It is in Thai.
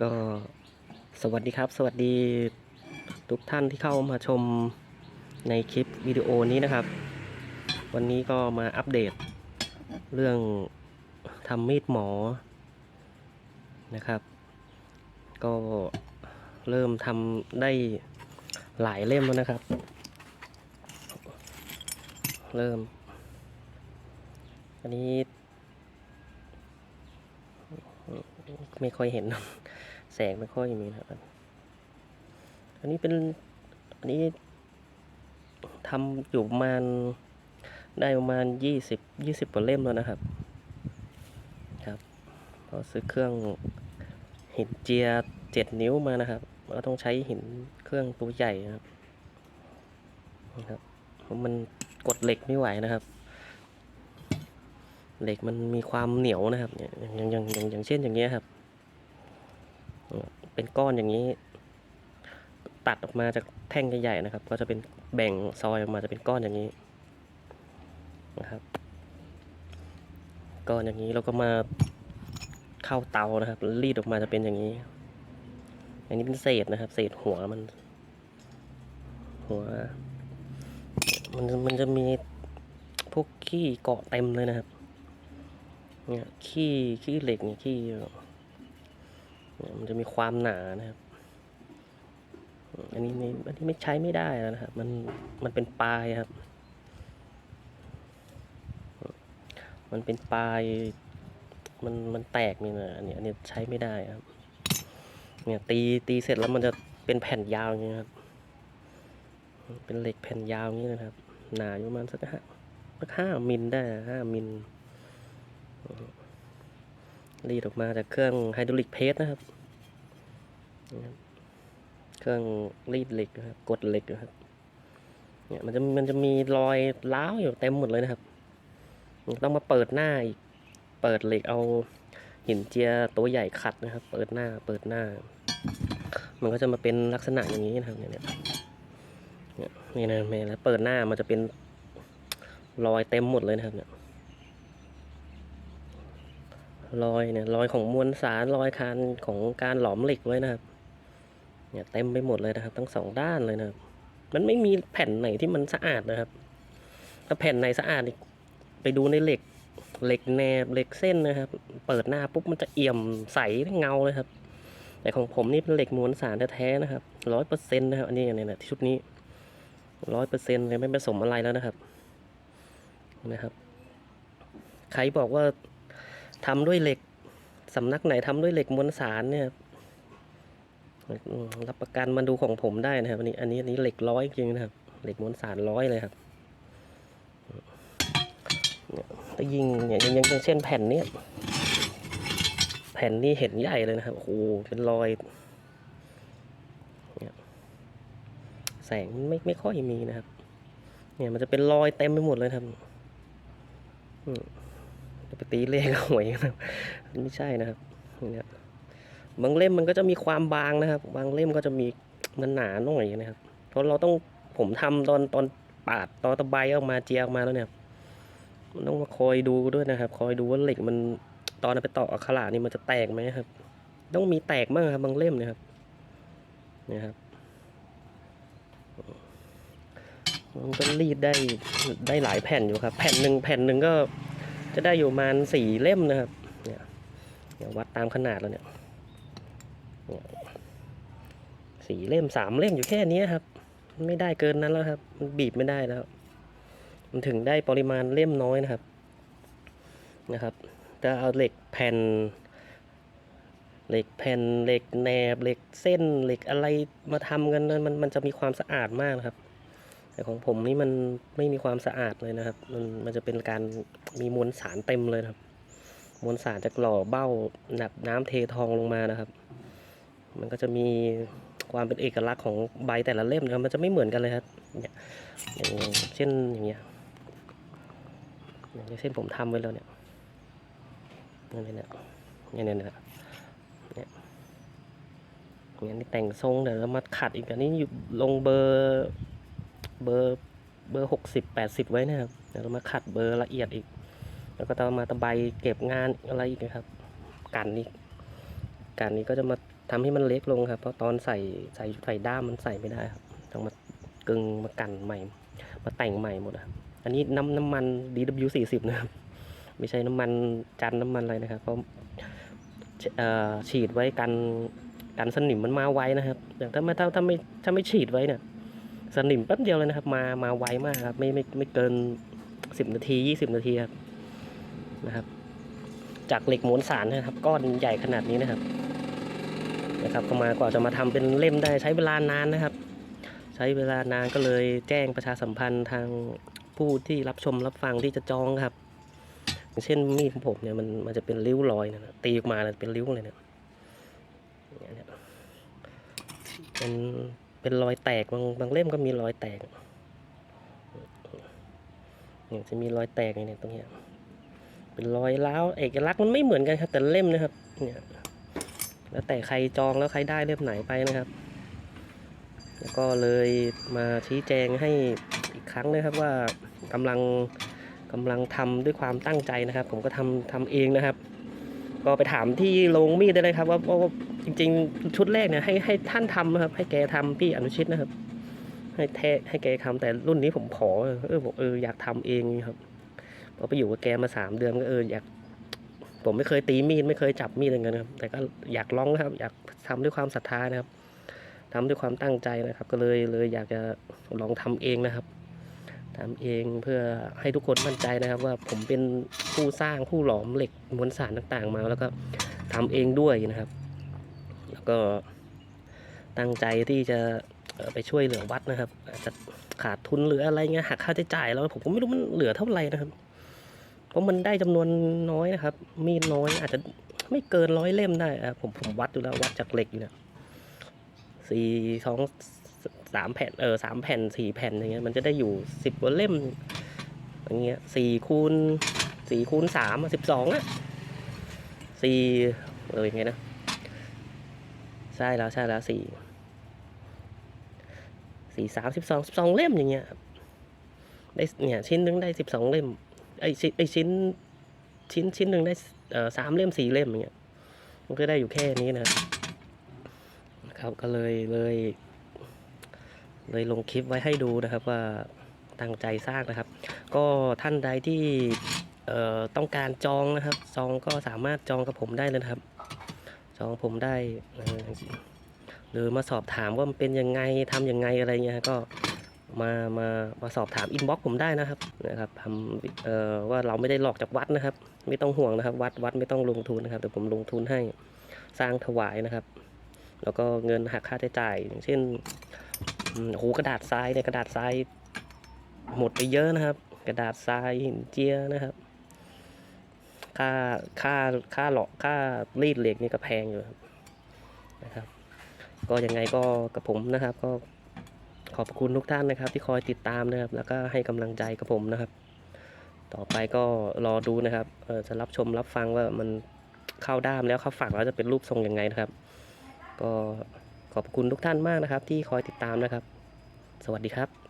ก็สวัสดีครับ สวัสดีทุกท่านที่เข้ามาชมในคลิปวิดีโอนี้นะครับ วันนี้ก็มาอัปเดต เรื่องทำมีดหมอนะครับ ก็เริ่มทำได้หลายเล่มแล้วนะครับ เริ่ม อันนี้ ไม่ค่อยเห็น แสงไม่ค่อยมีนะครับ อันนี้เป็นอันนี้ทำอยู่ประมาณได้ประมาณยี่สิบยี่สิบกว่าเล่มแล้วนะครับ ครับพอซื้อเครื่องหินเจียเจ็ดนิ้วมานะครับก็ต้องใช้หินเครื่องตัวใหญ่นะครับนะครับเพราะมันกดเหล็กไม่ไหวนะครับ เหล็กมันมีความเหนียวนะครับอย่างอย่างอย่างอย่างเช่นอย่างเงี้ยครับ เป็นก้อนอย่างนี้ ตัดออกมาจากแท่งใหญ่ๆนะครับ ก็จะเป็นแบ่งซอยออกมาจะเป็นก้อนอย่างนี้นะครับก้อนอย่างนี้เราก็มาเข้าเตานะครับรีดออกมาจะเป็นอย่างนี้ อันนี้เป็นเศษนะครับ เศษหัวมัน หัว มันมันจะมีพวกขี้เกาะเต็มเลยนะครับ เนี่ยขี้ขี้เหล็กเนี่ยขี้ มันจะมีความหนานะครับ อันนี้ไม่อันนี้ไม่ใช้ไม่ได้แล้วนะครับ มัน มันเป็นปลายครับ มันเป็นปลาย มัน มันแตกนี่นะอันนี้ อันนี้ใช้ไม่ได้ครับ เนี่ยตี ตีเสร็จแล้วมันจะเป็นแผ่นยาวอย่างนี้ครับ เป็นเหล็กแผ่นยาวอย่างนี้นะครับ หนาอยู่ประมาณสักห้าสักห้ามิลได้ห้ามิล รีดออกมาจากเครื่องไฮดรอลิกเพสนะครับนะครับ เครื่องรีดเหล็กนะครับกดเหล็กนะครับ เนี่ยมันจะมันจะมีรอยร้าวอยู่เต็มหมดเลยนะครับ ต้องมาเปิดหน้าอีก เปิดเหล็กเอาหินเจียตัวใหญ่ขัดนะครับ เปิดหน้า เปิดหน้า มันก็จะมาเป็นลักษณะอย่างนี้นะครับ เนี่ยเนี่ยเนี่ยนี่นะแม่แล้วเปิดหน้ามันจะเป็นรอยเต็มหมดเลยนะครับเนี่ย รอยเนี่ยรอยของมวลสารรอยคานของการหลอมเหล็กไว้นะครับเนี่ยเต็มไปหมดเลยนะครับทั้งสองด้านเลยนะครับ มันไม่มีแผ่นไหนที่มันสะอาดนะครับ ถ้าแผ่นไหนสะอาดไปดูในเหล็กเหล็กแนบเหล็กเส้นนะครับ เปิดหน้าปุ๊บมันจะเอี่ยมใสเงาเลยครับ แต่ของผมนี่เป็นเหล็กมวลสารแท้ๆนะครับร้อยเปอร์เซ็นต์นะครับอันนี้เนี่ยนะชุดนี้ร้อยเปอร์เซ็นต์เลยไม่ผสมอะไรแล้วนะครับนะครับ ใครบอกว่า ทำด้วยเหล็กสำนักไหนทำด้วยเหล็กมวลสารเนี่ยรับประกันมาดูของผมได้นะครับอันนี้อันนี้อันนี้เหล็กร้อยจริงนะครับ เหล็กมวลสารร้อยเลยครับเนี่ยถ้ายิงเนี่ยยังยังเช่นแผ่นเนี้ยแผ่นนี้เห็นใหญ่เลยนะครับโอ้โหเป็นรอยแสงไม่ไม่ค่อยมีนะครับ เนี่ยมันจะเป็นรอยเต็มไปหมดเลยครับอืม ไปตีเลขหวยนะครับไม่ใช่นะครับเนี่ยบางเล่มมันก็จะมีความบางนะครับ บางเล่มก็จะมีมันหนาหน่อยนะครับ เพราะเราต้องผมทำตอนตอนปาดตอนตะไบออกมาเจียออกมาแล้วเนี่ยมันต้องมาคอยดูด้วยนะครับ คอยดูว่าเหล็กมันตอนไปต่ออักขระนี่มันจะแตกไหมครับ ต้องมีแตกบ้างครับบางเล่มนะครับเนี่ยครับมันก็รีดได้ได้หลายแผ่นอยู่ครับ แผ่นหนึ่งแผ่นหนึ่งก็ จะได้อยู่ประมาณสี่เล่มนะครับเนี่ยเนี่ยวัดตามขนาดแล้วเนี่ยเนี่ยสี่เล่มสามเล่มอยู่แค่นี้ครับไม่ได้เกินนั้นแล้วครับ มันบีบไม่ได้แล้ว มันถึงได้ปริมาณเล่มน้อยนะครับนะครับจะเอาเหล็กแผ่นเหล็กแผ่นเหล็กแหนบเหล็กเส้นเหล็กอะไรมาทำกันนั้นมันมันจะมีความสะอาดมากนะครับ แต่ของผมนี่มันไม่มีความสะอาดเลยนะครับ มันมันจะเป็นการมีมวลสารเต็มเลยครับ มวลสารจากหล่อเบ้าหนับน้ำเททองลงมานะครับ มันก็จะมีความเป็นเอกลักษณ์ของใบแต่ละเล่มนะครับมันจะไม่เหมือนกันเลยครับเอย่างเช่นอย่างเงี้ยอย่างเช่นผมทำไว้แล้วเนี่ยนี่ยเนี่ยเนี่ยเนี่ยเนี่ยเนี่ยเนี่แต่งทรงเดี๋ยวเรามาขัดอีกอันนี้ลงเบอร์ เบอร์เบอร์หกสิบแปดสิบไว้นะครับเดี๋ยวเรามาขัดเบอร์ละเอียดอีก แล้วก็ต้องมาตะไบเก็บงานอะไรอีกนะครับกันนี้กันนี้ก็จะมาทำให้มันเล็กลงครับ เพราะตอนใส่ใส่ใส่ด้ามมันใส่ไม่ได้ครับต้องมากึงมากันใหม่ มาแต่งใหม่หมดอะอันนี้น้ำน้ำมัน DW 40 นะครับ ไม่ใช่น้ำมันจันน้ำมันอะไรนะครับเพราะฉีดไว้กันกันสนิมมันมาไว้นะครับอย่างถ้าไม่ถ้าถ้าไม่ถ้าไม่ฉีดไว้เนี่ย สนิมแป๊บเดียวเลยนะครับ มามาไวมากครับ ไม่ไม่ไม่เกินสิบนาทียี่สิบนาทีครับนะครับ จากเหล็กม้วนสารนะครับ ก้อนใหญ่ขนาดนี้นะครับ นะครับก็มากว่าจะมาทำเป็นเล่มได้ใช้เวลานานนะครับ ใช้เวลานานก็เลยแจ้งประชาสัมพันธ์ทางผู้ที่รับชมรับฟังที่จะจองครับอย่างเช่นมีดของผมเนี่ยมันมันจะเป็นริ้วรอยนะตีออกมาเนี่ยเป็นริ้วเลยเนี่ยเป็น เป็นรอยแตกบางบางเล่มก็มีรอยแตกเนี่ยจะมีรอยแตกเนี่ยตรงเนี้ยเป็นรอยร้าวเอกลักษณ์มันไม่เหมือนกันครับ แต่เล่มนะครับเนี่ยแล้วแต่ใครจองแล้วใครได้เล่มไหนไปนะครับ แล้วก็เลยมาชี้แจงให้อีกครั้งนะครับว่ากำลังกำลังทำด้วยความตั้งใจนะครับ ผมก็ทำทำเองนะครับ ก็ไปถามที่โรงมีดได้เลยครับว่าว่าจริง ๆ ชุดแรกเนี่ยให้ให้ท่านทำนะครับ ให้แกทำพี่อนุชิตนะครับ ให้แทให้แกทำแต่รุ่นนี้ผมขอเออบอกเอออยากทำเองครับพอไปอยู่กับแกมาสามเดือนก็เอออยากผมไม่เคยตีมีดไม่เคยจับมีดอย่างเงี้ยนะครับ แต่ก็อยากลองนะครับ อยากทำด้วยความศรัทธานะครับทำด้วยความตั้งใจนะครับ ก็เลยเลยอยากจะลองทำเองนะครับ ทำเองเพื่อให้ทุกคนมั่นใจนะครับ ว่าผมเป็นผู้สร้างผู้หลอมเหล็กมวลสารต่างๆ มาแล้วก็ทำเองด้วยนะครับ แล้วก็ตั้งใจที่จะไปช่วยเหลือวัดนะครับอาจจะขาดทุนหรืออะไรเงี้ยหักค่าใช้จ่ายแล้วผมก็ไม่รู้มันเหลือเท่าไหร่นะครับ เพราะมันได้จำนวนน้อยนะครับ มีน้อยอาจจะไม่เกินร้อยเล่มได้ผมผมวัดดูแล้ววัดจากเหล็กอยู่นี่ยสี่สอง สามแผ่นเออสามแผ่นสี่แผ่นอย่างเงี้ยมันจะได้อยู่สิบกว่าเล่มอย่างเงี้ยสี่คูณสี่คูณสามสิบสองอะสี่เออยังไงนะใช่แล้วใช่แล้วสี่สี่สามสิบสองสิบสองเล่มอย่างเงี้ยได้เนี่ยชิ้นหนึงได้สิบสองเล่มไอชิ้นไอชิ้นชิ้นชิ้นหนึ่งได้เอ่อสามเล่มสี่เล่มอย่างเงี้ยมันก็ได้อยู่แค่นี้นะ ครับก็เลยเลย เลยลงคลิปไว้ให้ดูนะครับว่าตั้งใจสร้างนะครับ ก็ท่านใดที่ต้องการจองนะครับ จองก็สามารถจองกับผมได้เลยนะครับ จองผมได้หรือมาสอบถามว่ามันเป็นยังไงทำยังไงอะไรเงี้ยก็มามามาสอบถามอินบ็อกผมได้นะครับนะครับทำเอ่อว่าเราไม่ได้หลอกจากวัดนะครับ ไม่ต้องห่วงนะครับ วัดวัดไม่ต้องลงทุนนะครับแต่ผมลงทุนให้สร้างถวายนะครับ แล้วก็เงินหักค่าใช้จ่ายอย่างเช่น โอ้โหกระดาษทรายเนี่ยกระดาษทรายหมดไปเยอะนะครับ กระดาษทรายหินเจียนะครับ ค่าค่าค่าหลอกค่ารีดเหล็กนี่ก็แพงอยู่นะครับ ก็ยังไงก็กับผมนะครับ ก็ขอบคุณทุกท่านนะครับ ที่คอยติดตามนะครับ แล้วก็ให้กำลังใจกับผมนะครับ ต่อไปก็รอดูนะครับเออจะรับชมรับฟังว่ามันเข้าด้ามแล้วเข้าฝักแล้วจะเป็นรูปทรงยังไงนะครับ ก็ ขอบคุณทุกท่านมากนะครับ ที่คอยติดตามนะครับ สวัสดีครับ